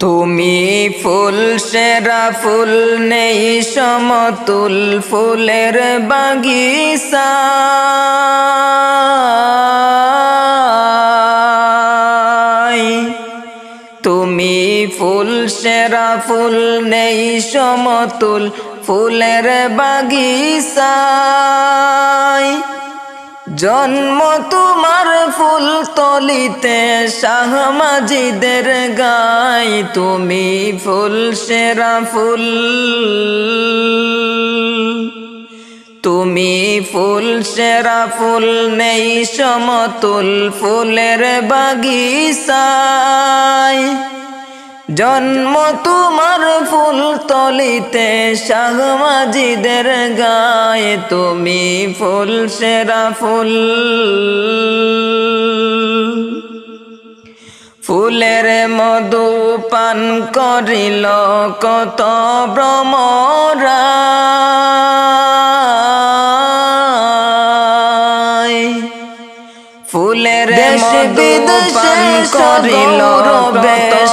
তুমি ফুল, সেরা ফুল নেই সমতুল ফুলের বাগিচা। তুমি ফুল, সেরা ফুল নেই সমতুল ফুলের বাগিচায় জন্ম তোমার ফুল তলিতে শাহমাজিদের গাই তুমি ফুল, সেরা ফুল। তুমি ফুল, সেরা ফুল নেই সমতুল ফুলের বাগিচায়। জন্ম তোমার ফুল তলিতে শাহমাজিদের গায়ে তুমি ফুল, সেরা ফুল। ফুলের মধু পান করিল কত ভ্রমরা ফুলের করিল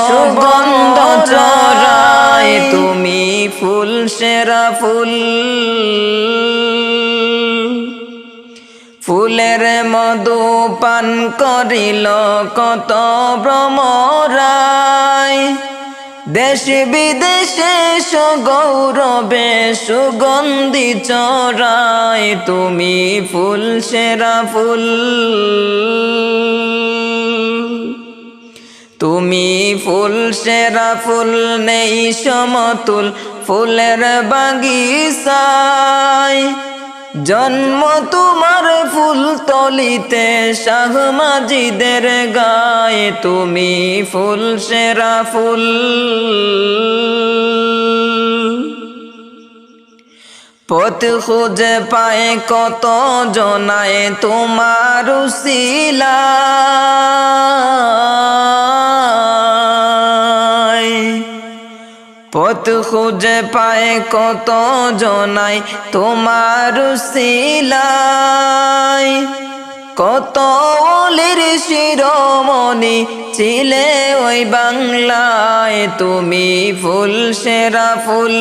সুগন্ধ চরায় তুমি ফুল সেরা ফুল। ফুলের মধু পান করিল কত ভ্রমরায়। দেশ বিদেশে গৌরবে সুগন্ধি চরায় তুমি ফুল, সেরা ফুল। তুমি ফুল, সেরা ফুল নেই সমতুল ফুলের বাগিচায়। জন্ম তোমার ফুল তলিতে শাহমাজিদের গায়ে তুমি ফুল, সেরা ফুল। পথ খুঁজে পায় কত জনায় তোমার শিলা পথ খুঁজে পায় কত জনাই তোমার শিলাই কত অলির শিরোমণি ছিলে ওই বাংলায়, তুমি ফুল, সেরা ফুল।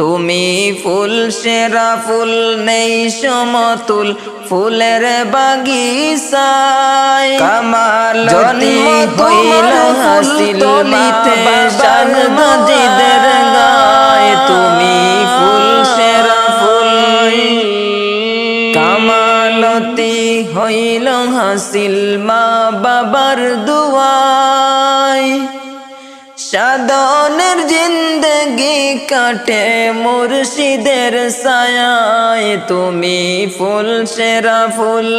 তুমি ফুল সেরা ফুল নেই সমতুল ফুলের বাগিচায়। কামাল জন্ম হইল হাসিল মিতে শান মজিদের গায়। তুমি ফুল সেরা ফুল। কামালতি হইল হাসিল মা বাবার দুয়ায়। সাধনের জিন্দগি কাটে মুর্শিদের সায়ায় তুমি ফুল, সেরা ফুল।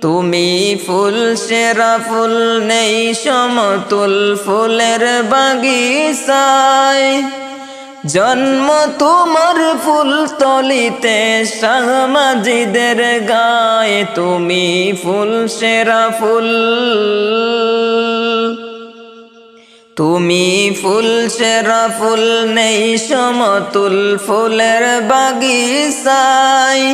তুমি ফুল, সেরা ফুল নেই সমতুল ফুলের বাগিচায়। জন্ম তোমার ফুল তলিতে শাহমাজিদের গায়ে, তুমি ফুল, সেরা ফুল। তুমি ফুল সেরা ফুল নেই সমতুল ফুলের বাগিচায়।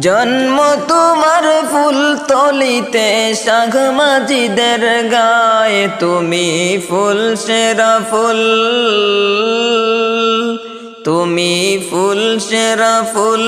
জন্ম তোমার ফুল তলিতে শাখমাজিদের গায়ে। তুমি ফুল সেরা ফুল, তুমি ফুল সেরা ফুল।